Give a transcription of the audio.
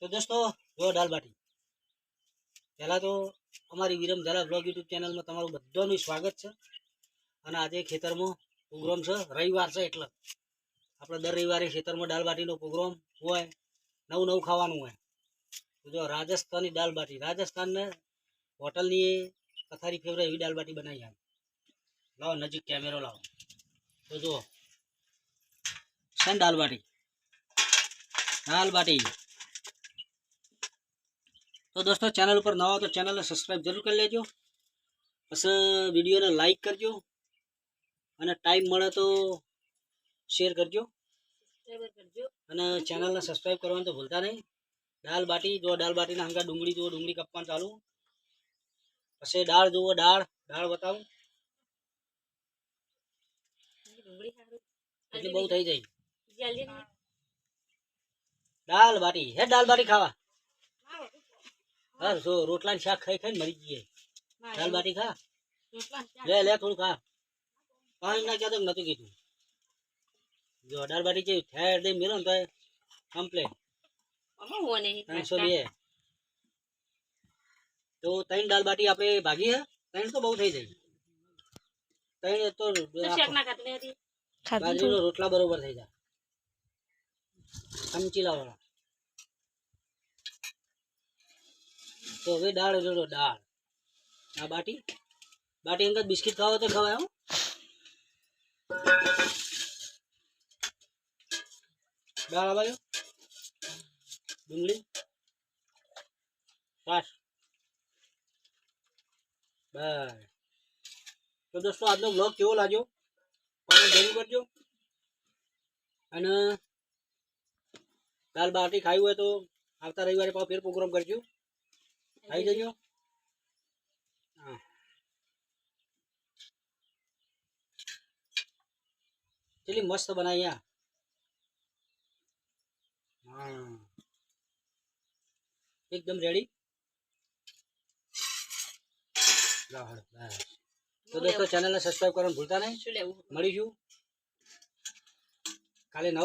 તો દોસ્તો, જો દાલ બાટી. પહેલાં તો અમારી વિરમ ઝાલા બ્લોગ યુટ્યુબ ચેનલમાં તમારું બધાનું સ્વાગત છે. અને આજે ખેતરમાં પ્રોગ્રામ છે, રવિવાર છે એટલે. આપણે દર રવિવારે ખેતરમાં દાલબાટીનો પ્રોગ્રામ હોય, નવું નવું ખાવાનું હોય. તો જો રાજસ્થાની દાલબાટી રાજસ્થાનને હોટલની પથારી ફેવરે એવી દાલબાટી બનાવી આવે લાવો નજીક કેમેરો લાવો. તો જુઓ. છે ને દાલ બાટી? દાલ બાટી. તો દોસ્તો ચેનલ ઉપર નવા તો ચેનલને સબસ્ક્રાઈબ જરૂર કરી લેજો. પછી વિડીયોને લાઈક કરજો. અને ટાઈમ મળે તો શેર કરજો. અને ચેનલને સબસ્ક્રાઈબ કરવાનું તો ભૂલતા નહીં. દાળ બાટી જો દાળ બાટીના હંગા ડુંગળી જુઓ ડુંગળી કપવાનું ચાલુ. પછી દાળ જુઓ દાળ દાળ બતાવું. એટલે બહુ થઈ જાય. દાળ બાટી હે દાળ બાટી ખાવા. હા જો રોટલા શાક ખાઈ ખાઈ મરી જઈએ દાલ બાટી ખા. લે લે થોડું ખા. પાણી ના તો નતું કીધું. જો દાળ બાટી જેવી ઠેર દઈ મેલો ને તો કમ્પ્લેન ત્રણસો બે. તો ત્રણ દાલ બાટી આપણે ભાગી હે? ત્રણ તો બહુ થઈ જાય. ત્રણ તો બાજરીનો રોટલા બરોબર થઈ જાય. ચમચીલા વાળા તો હવે દાળ જોડો દાળ. આ બાટી? બાટી અંગત બિસ્કિટ ખાવો તો ખવાય હું. દાળ આવાયો ડુંગળી? છાશ? બસ. તો દોસ્તો, આજનો બ્લોગ કેવો લાગ્યો? કોમેન્ટ જરૂર કરજો. અને દાળ બાટી ખાવી હોય તો આવતા રવિવારે પાછો ફેર પ્રોગ્રામ કરજો. આવી જજો હા ચેલી મસ્ત બનાવી આ હા એકદમ રેડી બસ તો દોસ્તો ચેનલને સબસ્ક્રાઈબ કરવાનું ભૂલતા નહીં મળીશું કાલે નવા